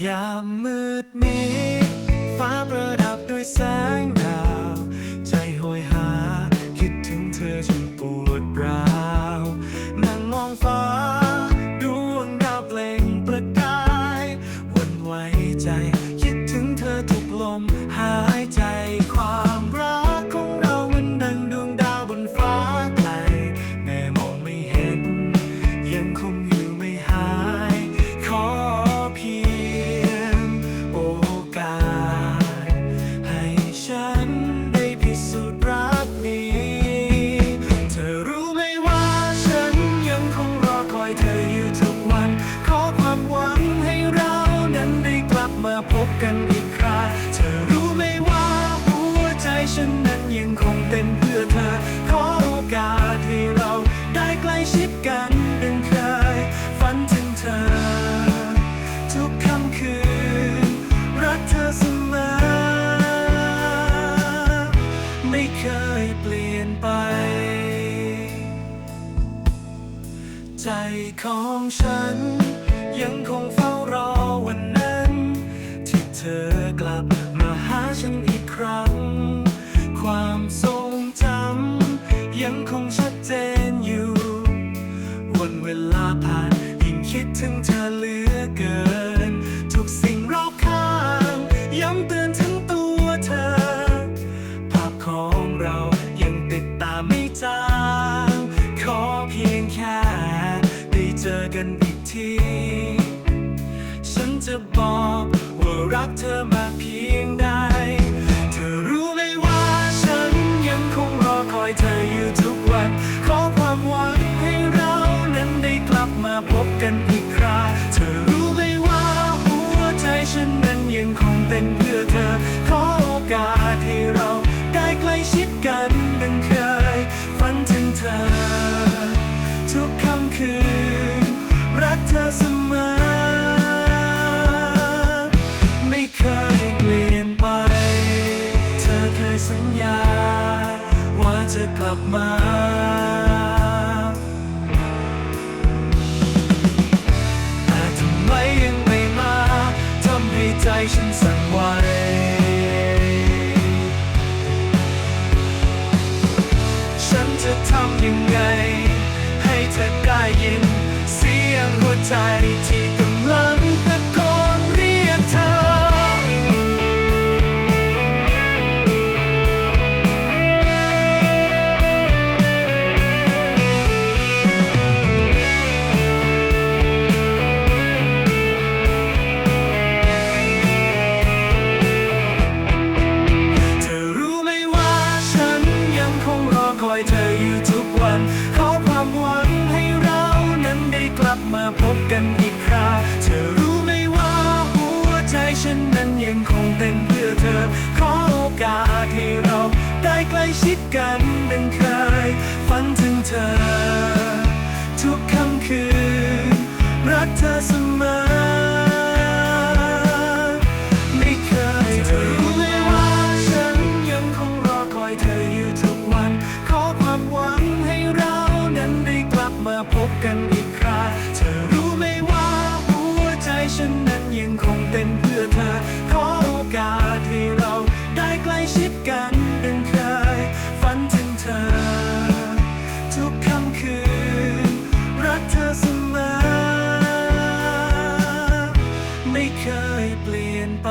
ยามมืดนี้ ฟ้าประดับด้วยแสงดาว ใจโหยหา คิดถึงเธอจนปวดร้าวนั่งมองฟ้า ดวงดาวเปล่งประกายวันไว้ใจ มาพบกันอีกคราเธอรู้ไหมว่าหัวใจฉันนั้นยังคงเต้นเพื่อเธอ ขอโอกาสให้เราได้ใกล้ชิดกันดังเคย ฝันถึงเธอ ทุกค่ำคืน รักเธอเสมอ ไม่เคยเปลี่ยนไป ใจของฉันยังคงเฝ้ารอวันนั้น ธอกลับมาหาฉันอีกครั้ง ความทรงจำยังคงชัดเจนอยู่ วันเวลาผ่านยิ่งคิดถึงเธอเหลือเกิน ทุกสิ่งรอบข้าง ย้ำเตือนถึงตัวเธอ ภาพของเรายังติดตาไม่จางขอเพียงแค่ได้เจอกันอีกที ฉันจะบอก รักเธอมากเพียงใด เธอรู้ไหมว่าฉันยังคงรอคอยเธออยู่ทุกวัน ขอความหวังให้เรานั้นได้กลับมาพบกันอีกคราเธอรู้ไหมว่าหัวใจฉันนั้นยังคงเต้นเพื่อเธอขอโอกาส สัญญา ว่าจะกลับมา แต่ทำไมยังไม่มาทำให้ใจฉันสั่นไหวฉันจะทำยังไง ให้เธอได้ยิน เสียงหัวใจที่ ชิดกันดังเคย ฝันถึงเธอ ทุกค่ำคืน รักเธอเสมอไม่เคยเธอรู้ไหมว่าฉันยังคงรอคอยเธออยู่ทุกวัน ขอความหวังให้เรานั้นได้กลับมาพบกันอีกคราเธอรู้ไหมว่าหัวใจฉันนั้นยังคงเต้นเพื่อเธอ ขอโอกาสให้ ไม่เคยเปลี่ยนไป